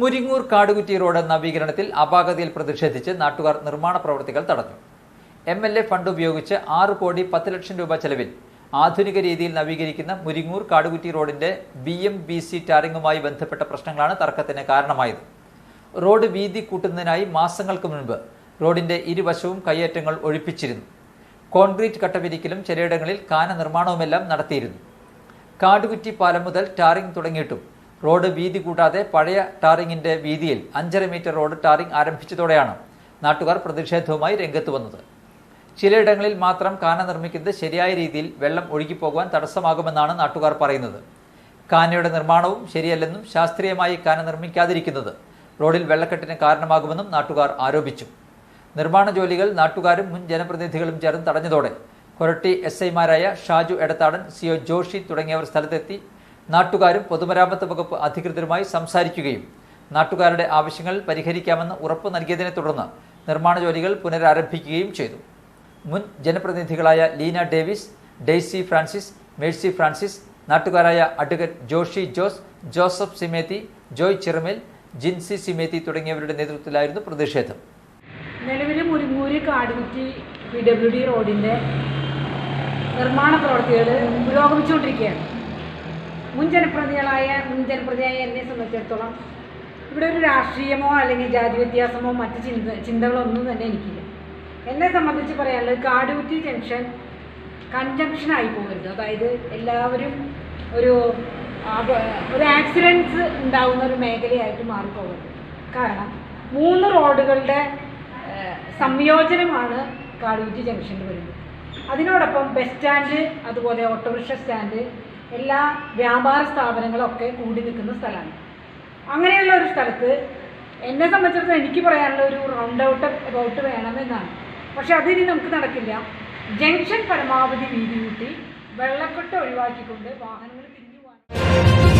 Muringoor Kadukutty road നവീകരണത്തിൽ അപാകതയിൽ പ്രതിഷേധിച്ച് നാട്ടുകാർ നിർമ്മാണ പ്രവൃത്തികൾ തടഞ്ഞു. എം എൽ എ ഫണ്ട് ഉപയോഗിച്ച് ആറ് കോടി പത്ത് ലക്ഷം രൂപ ചെലവിൽ ആധുനിക രീതിയിൽ നവീകരിക്കുന്ന മുരിങ്ങൂർ കാടുകുറ്റി റോഡിന്റെ ബി എം ബി സി ടാറിങ്ങുമായി ബന്ധപ്പെട്ട പ്രശ്നങ്ങളാണ് തർക്കത്തിന് കാരണമായത്. റോഡ് വീതി കൂട്ടുന്നതിനായി മാസങ്ങൾക്ക് മുൻപ് റോഡിന്റെ ഇരുവശവും കയ്യേറ്റങ്ങൾ ഒഴിപ്പിച്ചിരുന്നു. കോൺക്രീറ്റ് കട്ടവിരിക്കലും ചിലയിടങ്ങളിൽ കാന നിർമ്മാണവുമെല്ലാം നടത്തിയിരുന്നു. കാടുകുറ്റി പാലം മുതൽ ടാറിംഗ് തുടങ്ങിയിട്ടും റോഡ് വീതി കൂട്ടാതെ പഴയ ടാറിങ്ങിന്റെ വീതിയിൽ അഞ്ചര മീറ്റർ റോഡ് ടാറിംഗ് ആരംഭിച്ചതോടെയാണ് നാട്ടുകാർ പ്രതിഷേധവുമായി രംഗത്ത് വന്നത്. ചിലയിടങ്ങളിൽ മാത്രം കാന നിർമ്മിക്കുന്നത് ശരിയായ രീതിയിൽ വെള്ളം ഒഴുകിപ്പോകുവാൻ തടസ്സമാകുമെന്നാണ് നാട്ടുകാർ പറയുന്നത്. കാനയുടെ നിർമ്മാണവും ശരിയല്ലെന്നും ശാസ്ത്രീയമായി കാന നിർമ്മിക്കാതിരിക്കുന്നത് റോഡിൽ വെള്ളക്കെട്ടിന് കാരണമാകുമെന്നും നാട്ടുകാർ ആരോപിച്ചു. നിർമ്മാണ ജോലികൾ നാട്ടുകാരും മുൻ ജനപ്രതിനിധികളും ചേർന്ന് തടഞ്ഞതോടെ കൊരട്ടി എസ് ഐമാരായ ഷാജു എടത്താടൻ സിഒ ജോഷി തുടങ്ങിയവർ സ്ഥലത്തെത്തി നാട്ടുകാരും പൊതുമരാമത്ത് വകുപ്പ് അധികൃതരുമായി സംസാരിക്കുകയും നാട്ടുകാരുടെ ആവശ്യങ്ങൾ പരിഹരിക്കാമെന്ന് ഉറപ്പ് നൽകിയതിനെ തുടർന്ന് നിർമ്മാണ ജോലികൾ പുനരാരംഭിക്കുകയും ചെയ്തു. മുൻ ജനപ്രതിനിധികളായ Leena Davis Daisy Francis Mercy Francis നാട്ടുകാരായ അഡ്വക്കേറ്റ് ജോഷി ജോസ് ജോസഫ് സിമേത്തി ജോയ് ചിറമേൽ ജിൻസി സിമേത്തി തുടങ്ങിയവരുടെ നേതൃത്വത്തിലായിരുന്നു പ്രതിഷേധം. നിലവിൽ Muringoor Kadukutty P W D റോഡിന്റെ നിർമ്മാണ പ്രവർത്തികൾ പുരോഗമിച്ചുകൊണ്ടിരിക്കുകയാണ്. മുൻ ജനപ്രതികളായ മുൻ ജനപ്രതിയായ എന്നെ സംബന്ധിച്ചിടത്തോളം ഇവിടെ ഒരു രാഷ്ട്രീയമോ അല്ലെങ്കിൽ ജാതി വ്യത്യാസമോ മറ്റ് ചിന്ത ചിന്തകളൊന്നും തന്നെ എനിക്കില്ല. എന്നെ സംബന്ധിച്ച് പറയാനുള്ളത് കാടുകുറ്റി ജംഗ്ഷൻ ആയി പോകരുത്. അതായത് എല്ലാവരും ഒരു ഒരു ആക്സിഡൻസ് ഉണ്ടാകുന്ന ഒരു മേഖലയായിട്ട് മാറിപ്പോകരുത്. കാരണം മൂന്ന് റോഡുകളുടെ സംയോജനമാണ് കാടുകുറ്റി ജംഗ്ഷനിൽ വരുന്നത്. അതിനോടൊപ്പം ബസ് സ്റ്റാൻഡ് അതുപോലെ ഓട്ടോറിക്ഷ സ്റ്റാൻഡ് എല്ലാ വ്യാപാര സ്ഥാപനങ്ങളൊക്കെ കൂടി നിൽക്കുന്ന സ്ഥലമാണ്. അങ്ങനെയുള്ള ഒരു സ്ഥലത്ത് എന്നെ സംബന്ധിച്ചിടത്തോളം എനിക്ക് പറയാനുള്ള ഒരു റൗണ്ട് ഔട്ട് റൗട്ട് വേണമെന്നാണ് പക്ഷെ അതിനി നമുക്ക് നടക്കില്ല. ജംഗ്ഷൻ പരമാവധി വീതി കൂട്ടി വെള്ളക്കെട്ട് ഒഴിവാക്കിക്കൊണ്ട് വാഹനങ്ങൾ തിരിഞ്ഞു പോകാൻ